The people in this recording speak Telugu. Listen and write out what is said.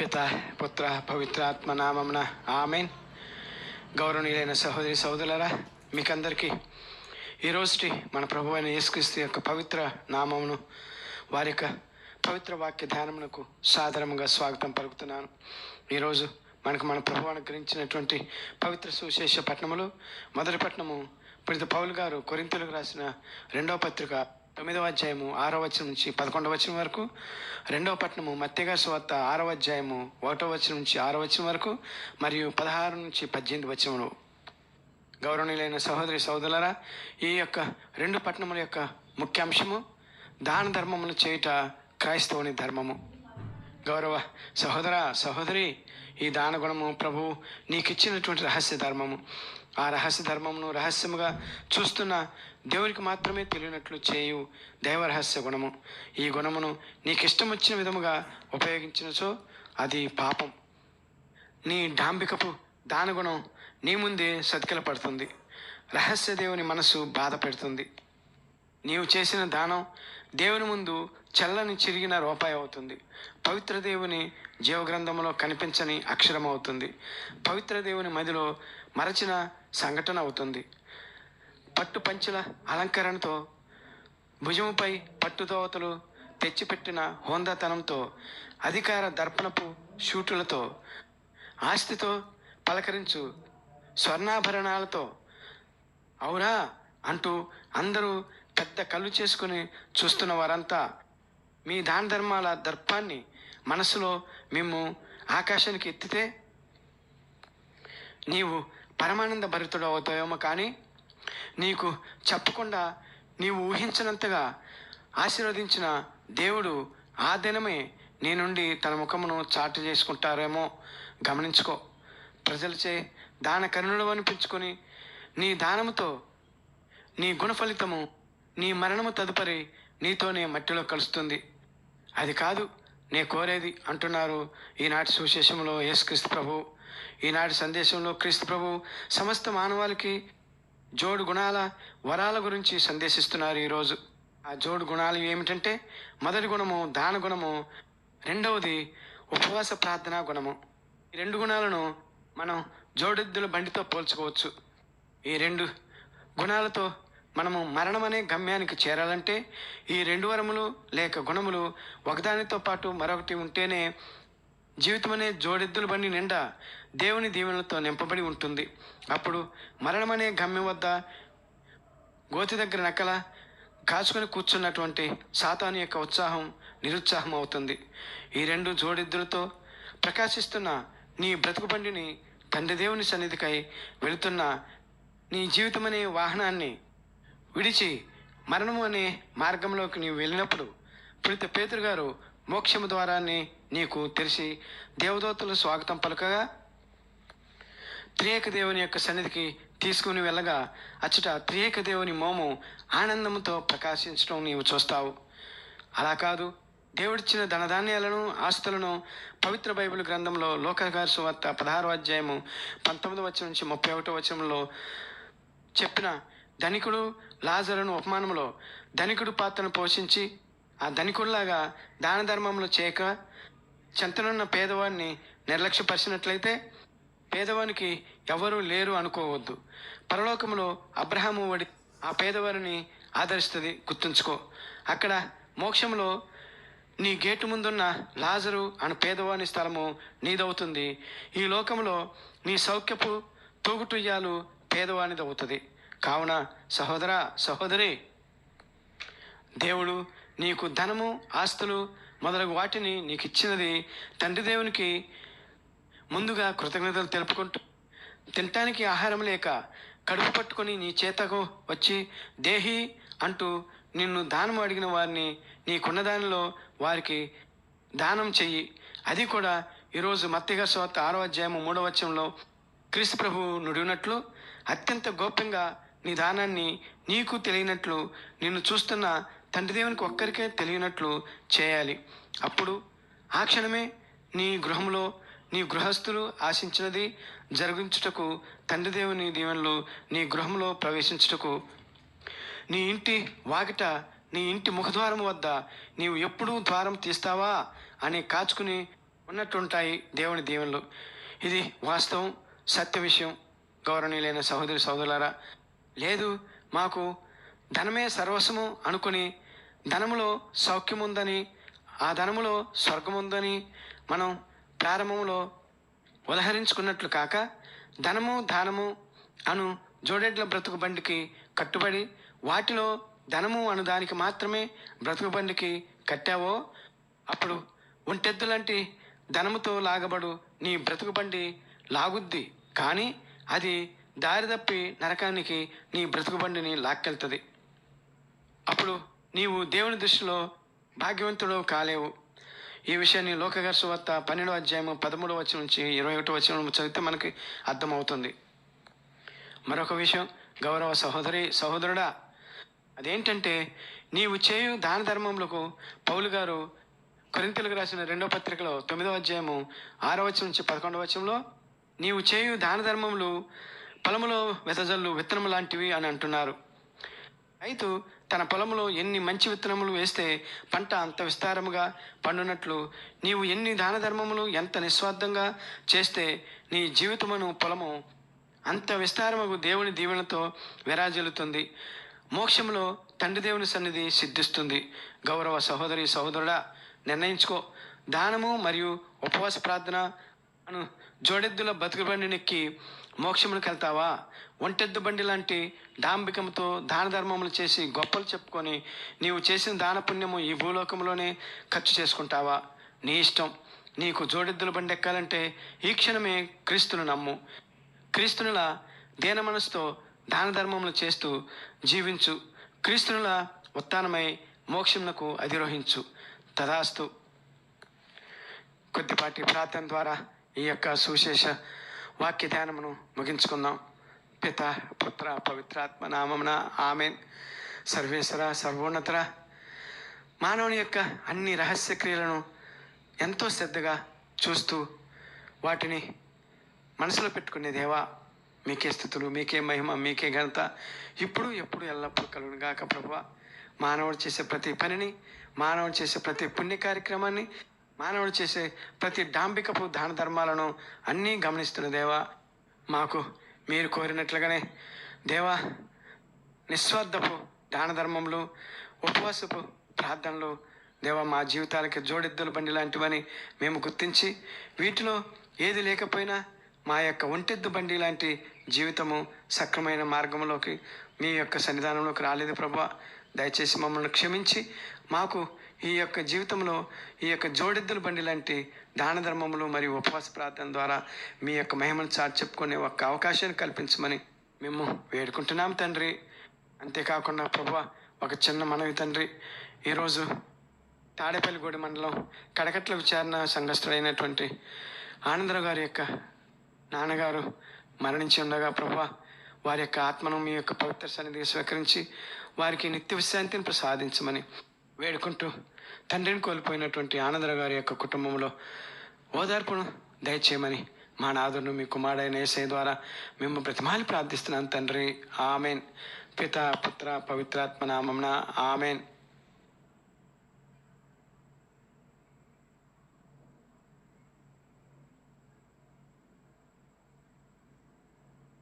పిత పుత్ర పవిత్రాత్మ నామమున ఆమెన్. గౌరవనీయులైన సహోదరి సహోదరులరా మీకందరికీ ఈరోజుటి మన ప్రభు అయిన యేసుక్రీస్తు యొక్క పవిత్ర నామమును వారి యొక్క పవిత్ర వాక్య ధ్యానమునకు సాధారణంగా స్వాగతం పలుకుతున్నాను. ఈరోజు మనకు మన ప్రభు అనుగ్రహించినటువంటి పవిత్ర సువిశేష పట్టణములు మొదటి పట్టణము పురిత పౌలు గారు కొరింతలకు రాసిన రెండవ పత్రిక తొమ్మిదవ అధ్యాయము ఆరో వచనం నుంచి పదకొండవ వచనం వరకు రెండవ పట్టణము మత్తిగా సువార్త ఆరవ అధ్యాయము ఒకటో వచనం నుంచి ఆరో వచనం వరకు మరియు పదహారు నుంచి పద్దెనిమిది వచనములు. గౌరవనీయులైన సహోదరి సహోదరులరా ఈ యొక్క రెండు పట్టణముల యొక్క ముఖ్యాంశము దాన ధర్మములు చేయుట క్రైస్తవుని ధర్మము. గౌరవ సహోదర సహోదరి ఈ దాన గుణము ప్రభు నీకిచ్చినటువంటి రహస్య ధర్మము. ఆ రహస్య ధర్మమును రహస్యముగా చూస్తున్న దేవునికి మాత్రమే తెలియనట్లు చేయు దైవ రహస్య గుణము. ఈ గుణమును నీకు ఇష్టం వచ్చిన విధముగా ఉపయోగించినచో అది పాపం. నీ డాంబికపు దానగుణం నీ ముందే సతికిలపడుతుంది. రహస్య దేవుని మనసు బాధ పెడుతుంది నీవు చేసిన దానం దేవుని ముందు చల్లని చిరిగిన రూపాయి అవుతుంది. పవిత్ర దేవుని జీవగ్రంథంలో కనిపించని అక్షరం అవుతుంది. పవిత్ర దేవుని మదిలో మరచిన సంఘటన అవుతుంది. పట్టు పంచుల అలంకరణతో భుజముపై పట్టుదోవతలు తెచ్చిపెట్టిన హోందాతనంతో అధికార దర్పణపు షూటులతో ఆస్తితో పలకరించు స్వర్ణాభరణాలతో అవునా? అంటూ అందరూ పెద్ద కళ్ళు చేసుకుని చూస్తున్న వారంతా మీ దాన ధర్మాల దర్పాన్ని మనసులో మేము ఆకాశానికి ఎత్తితే నీవు పరమానంద భరితుడు అవుతావేమో కానీ నీకు చెప్పకుండా నీవు ఊహించినంతగా ఆశీర్వదించిన దేవుడు ఆ దినమే నీ నుండి తన ముఖమును చాటు చేసుకుంటారేమో గమనించుకో. ప్రజలచే దాన కరుణుడు అనిపించుకొని నీ దానముతో నీ గుణ ఫలితము నీ మరణము తదుపరి నీతోనే మట్టిలో కలుస్తుంది. అది కాదు నే కోరేది అంటున్నారు ఈనాటి సువిశేషంలో యేసుక్రీస్తు ప్రభు. ఈనాటి సందేశంలో క్రీస్తు ప్రభు సమస్త మానవాళికి జోడు గుణాల వరాల గురించి సందేశిస్తున్నారు ఈరోజు. ఆ జోడు గుణాలు ఏమిటంటే మొదటి గుణము దాన గుణము రెండవది ఉపవాస ప్రార్థనా గుణము. ఈ రెండు గుణాలను మనం జోడెద్దుల బండితో పోల్చుకోవచ్చు. ఈ రెండు గుణాలతో మనము మరణం అనే గమ్యానికి చేరాలంటే ఈ రెండు వరములు లేక గుణములు ఒకదానితో పాటు మరొకటి ఉంటేనే జీవితం అనే జోడెద్దుల బండి నిండా దేవుని దీవెనలతో నింపబడి ఉంటుంది. అప్పుడు మరణం అనే గమ్యం వద్ద గోతి దగ్గర నక్కల కాచుకొని కూర్చున్నటువంటి సాతాను యొక్క ఉత్సాహం నిరుత్సాహం అవుతుంది. ఈ రెండు జోడెద్దులతో ప్రకాశిస్తున్న నీ బ్రతుకు బండిని తండ్రి దేవుని సన్నిధికై వెళుతున్న నీ జీవితం అనే వాహనాన్ని విడిచి మరణము అనే మార్గంలోకి నీవు వెళ్ళినప్పుడు పురిత పేతురు గారు మోక్షము ద్వారాన్ని నీకు తెలిసి దేవదూతలు స్వాగతం పలకగా త్రియేక దేవుని యొక్క సన్నిధికి తీసుకుని వెళ్ళగా అచ్చట త్రియేక దేవుని మోము ఆనందంతో ప్రకాశించడం నీవు చూస్తావు. అలా కాదు దేవుడిచ్చిన ధనధాన్యాలను ఆస్తులను పవిత్ర బైబిల్ గ్రంథంలో లోకగారి సువార్త పదహారో అధ్యాయము పంతొమ్మిది వచ్చం నుంచి ముప్పై ఒకటో వచనంలో చెప్పిన ధనికుడు లాజరును ఉపమానంలో ధనికుడు పాత్రను పోషించి ఆ ధనికుడిలాగా దాన ధర్మములు చేయక చెంతనున్న పేదవాడిని నిర్లక్ష్యపరిచినట్లయితే పేదవానికి ఎవరూ లేరు అనుకోవద్దు. పరలోకములో అబ్రహాము వడి ఆ పేదవారిని ఆదరిస్తుంది గుర్తుంచుకో. అక్కడ మోక్షంలో నీ గేటు ముందున్న లాజరు అను పేదవాని స్థలము నీదవుతుంది. ఈ లోకంలో నీ సౌఖ్యపు తూగుటుయ్యాలు పేదవానిదవుతుంది. కావున సహోదర సహోదరి దేవుడు నీకు ధనము ఆస్తులు మొదలగు వాటిని నీకు ఇచ్చినది తండ్రి దేవునికి ముందుగా కృతజ్ఞతలు తెలుపుకుంటూ తినటానికి ఆహారం లేక కడుపు పట్టుకొని నీ చేతకు వచ్చి దేహి అంటూ నిన్ను దానం అడిగిన వారిని నీకున్న దానిలో వారికి దానం చెయ్యి. అది కూడా ఈరోజు మత్తిగా స్వార్త ఆరో అధ్యాయము మూడవ వచనంలో క్రీస్తు ప్రభువు నుడినట్లు అత్యంత గోప్యంగా నీ దానాన్ని నీకు తెలియనట్లు నిన్ను చూస్తున్న తండ్రి దేవునికి ఒక్కరికే తెలియనట్లు చేయాలి. అప్పుడు ఆ క్షణమే నీ గృహంలో నీ గృహస్థులు ఆశించినది జరిగించుటకు తండ్రి దేవుని దీవెనలు నీ గృహంలో ప్రవేశించుటకు నీ ఇంటి వాకిట నీ ఇంటి ముఖద్వారం వద్ద నీవు ఎప్పుడూ ద్వారం తీస్తావా అని కాచుకుని ఉన్నట్టుంటాయి దేవుని దీవెనలు. ఇది వాస్తవం సత్య విషయం. గౌరవనీయులైన సహోదరి సహోదరులారా లేదు మాకు ధనమే సర్వస్వము అనుకుని ధనములో సౌఖ్యముందని ఆ ధనములో స్వర్గం ఉందని మనం ప్రారంభంలో ఉదహరించుకున్నట్లు కాక ధనము దానము అను జోడెడ్ల బ్రతుకు బండికి కట్టుబడి వాటిలో ధనము అను దానికి మాత్రమే బ్రతుకు బండికి కట్టావో అప్పుడు ఒంటెద్దులాంటి ధనముతో లాగబడు నీ బ్రతుకు బండి లాగుద్ది. కానీ అది దారి తప్పి నరకానికి నీ బ్రతుకు బండిని లాక్కెళ్తుంది. అప్పుడు నీవు దేవుని దృష్టిలో భాగ్యవంతుడు కాలేవు. ఈ విషయాన్ని లోకగర్సు వార్త పన్నెండో అధ్యాయము పదమూడవ వచ్చిన నుంచి ఇరవై ఒకటో వచ్చిన చదివితే మనకి అర్థమవుతుంది. మరొక విషయం గౌరవ సహోదరి సహోదరుడా అదేంటంటే నీవు చేయు దాన ధర్మములకు పౌలు గారు కొరింతలకు రాసిన రెండో పత్రికలో తొమ్మిదవ అధ్యాయము ఆరో వచ్చిన నుంచి పదకొండవ వచ్చంలో నీవు చేయు దాన ధర్మములు పొలములో వెదజల్లు విత్తనము లాంటివి అని అంటున్నారు. రైతు తన పొలంలో ఎన్ని మంచి విత్తనములు వేస్తే పంట అంత విస్తారముగా పండునట్లు నీవు ఎన్ని దాన ధర్మములు ఎంత నిస్వార్థంగా చేస్తే నీ జీవితమును పొలము అంత విస్తారముగు దేవుని దీవెనతో విరాజిల్లుతుంది. మోక్షంలో తండ్రి దేవుని సన్నిధి సిద్ధిస్తుంది. గౌరవ సహోదరి సహోదరుడా నిర్ణయించుకో. దానము మరియు ఉపవాస ప్రార్థన అను జోడెద్దుల బతుకుబండి నెక్కి మోక్షములకు వెళ్తావా? ఒంటెద్దు బండి లాంటి డాంబికంతో దాన ధర్మములు చేసి గొప్పలు చెప్పుకొని నీవు చేసిన దాన పుణ్యము ఈ భూలోకంలోనే ఖర్చు చేసుకుంటావా? నీ ఇష్టం. నీకు జోడెద్దుల బండి ఎక్కాలంటే ఈ క్షణమే క్రీస్తును నమ్ము. క్రీస్తునుల దీన మనసుతో దాన ధర్మములు చేస్తూ జీవించు. క్రీస్తునుల ఉత్థానమై మోక్షమునకు అధిరోహించు. తదాస్తు. కొద్దిపాటి ప్రార్థన ద్వారా ఈ యొక్క సువిశేష వాక్య ధ్యానమును ముగించుకుందాం. పిత పుత్ర పవిత్రాత్మ నామమున ఆమెన్. సర్వేశ్వర సర్వోన్నతర మానవుని యొక్క అన్ని రహస్య క్రియలను ఎంతో శ్రద్ధగా చూస్తూ వాటిని మనసులో పెట్టుకునే దేవా మీకే స్థుతులు మీకే మహిమ మీకే ఘనత ఇప్పుడు ఎప్పుడు ఎల్లప్పుడూ కలుగును గాక ప్రభు మానవుడు చేసే ప్రతి పనిని మానవుడు చేసే ప్రతి పుణ్య కార్యక్రమాన్ని మానవుడు చేసే ప్రతి డాంబికపు దాన ధర్మాలను అన్నీ గమనిస్తున్న దేవా మాకు మీరు కోరినట్లుగానే దేవా నిస్వార్థపు దాన ధర్మములు ఉపవాసపు ప్రార్థనలు దేవా మా జీవితాలకి జోడెద్దుల బండి లాంటివని మేము గుర్తించి వీటిలో ఏది లేకపోయినా మా యొక్క ఒంటెద్దు బండి లాంటి జీవితము సక్రమైన మార్గంలోకి మీ యొక్క సన్నిధానంలోకి రాలేదు ప్రభా. దయచేసి మమ్మల్ని క్షమించి మాకు ఈ యొక్క జీవితంలో ఈ యొక్క జోడెద్దుల బండి లాంటి దాన ధర్మములు మరియు ఉపవాస ప్రార్థన ద్వారా మీ యొక్క మహిమను చాటి చెప్పుకునే ఒక అవకాశాన్ని కల్పించమని మేము వేడుకుంటున్నాం తండ్రి. అంతేకాకుండా ప్రభు ఒక చిన్న మనవి తండ్రి. ఈరోజు తాడేపల్లిగూడి మండలం కడకట్ల విచారణ సంఘస్థుడైనటువంటి ఆనందరావు గారి యొక్క నాన్నగారు మరణించి ఉండగా ప్రభా వారి యొక్క ఆత్మను మీ యొక్క పవిత్ర సన్నిధి స్వీకరించి వారికి నిత్య విశ్రాంతిని ప్రసాదించమని వేడుకుంటూ తండ్రిని కోల్పోయినటువంటి ఆనందరావు గారి యొక్క కుటుంబంలో ఓదార్పును దయచేయమని మా నాదును మీ కుమారుడైన ఏసై ద్వారా మేము ప్రతిమాలి ప్రార్థిస్తున్నాం తండ్రి. ఆమెన్. పిత పుత్ర పవిత్రాత్మ నామమున ఆమెన్.